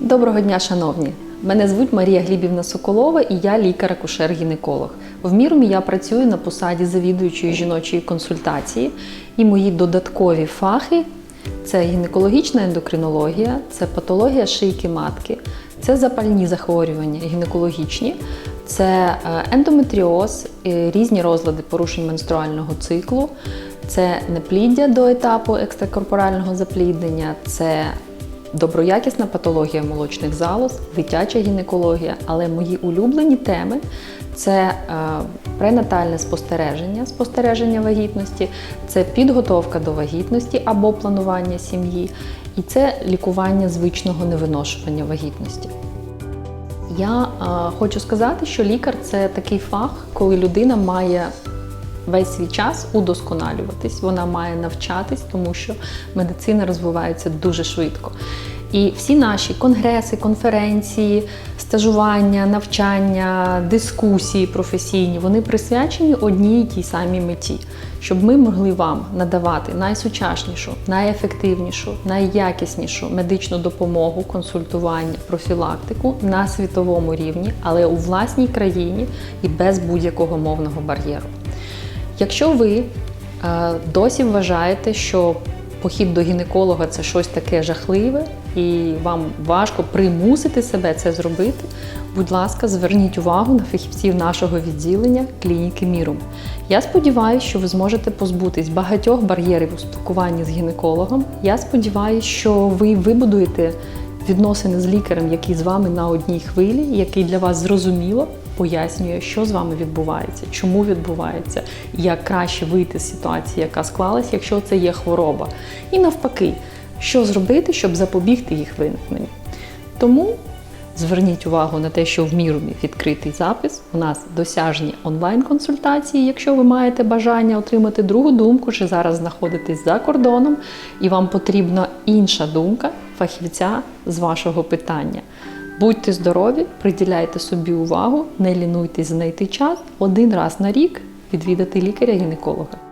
Доброго дня, шановні! Мене звуть Марія Глібівна Соколова і я лікар-акушер-гінеколог. В Мірумі я працюю на посаді завідуючої жіночої консультації, і мої додаткові фахи це гінекологічна ендокринологія, це патологія шийки матки, це запальні захворювання гінекологічні, це е, ендометріоз, е, різні розлади порушень менструального циклу, це непліддя до етапу екстракорпорального запліднення, це доброякісна патологія молочних залоз, дитяча гінекологія. Але мої улюблені теми це е, пренатальне спостереження, спостереження вагітності, це підготовка до вагітності або планування сім'ї, і це лікування звичного невиношування вагітності. Я е, хочу сказати, що лікар це такий фах, коли людина має весь свій час удосконалюватись, вона має навчатись, тому що медицина розвивається дуже швидко. І всі наші конгреси, конференції, стажування, навчання, дискусії професійні, вони присвячені одній і тій самій меті, щоб ми могли вам надавати найсучаснішу, найефективнішу, найякіснішу медичну допомогу, консультування, профілактику на світовому рівні, але у власній країні і без будь-якого мовного бар'єру. Якщо ви е, досі вважаєте, що похід до гінеколога це щось таке жахливе, і вам важко примусити себе це зробити, будь ласка, зверніть увагу на фахівців нашого відділення клініки Мірум. Я сподіваюся, що ви зможете позбутись багатьох бар'єрів у спілкуванні з гінекологом. Я сподіваюся, що ви вибудуєте відносини з лікарем, який з вами на одній хвилі, який для вас зрозуміло пояснює, що з вами відбувається, чому відбувається, як краще вийти з ситуації, яка склалась, якщо це є хвороба. І навпаки, що зробити, щоб запобігти їх виникненню. Тому зверніть увагу на те, що в Мірумі відкритий запис. У нас досяжні онлайн-консультації, якщо ви маєте бажання отримати другу думку, чи зараз знаходитесь за кордоном, і вам потрібна інша думка фахівця з вашого питання. Будьте здорові, приділяйте собі увагу, не лінуйтесь знайти час один раз на рік відвідати лікаря-гінеколога.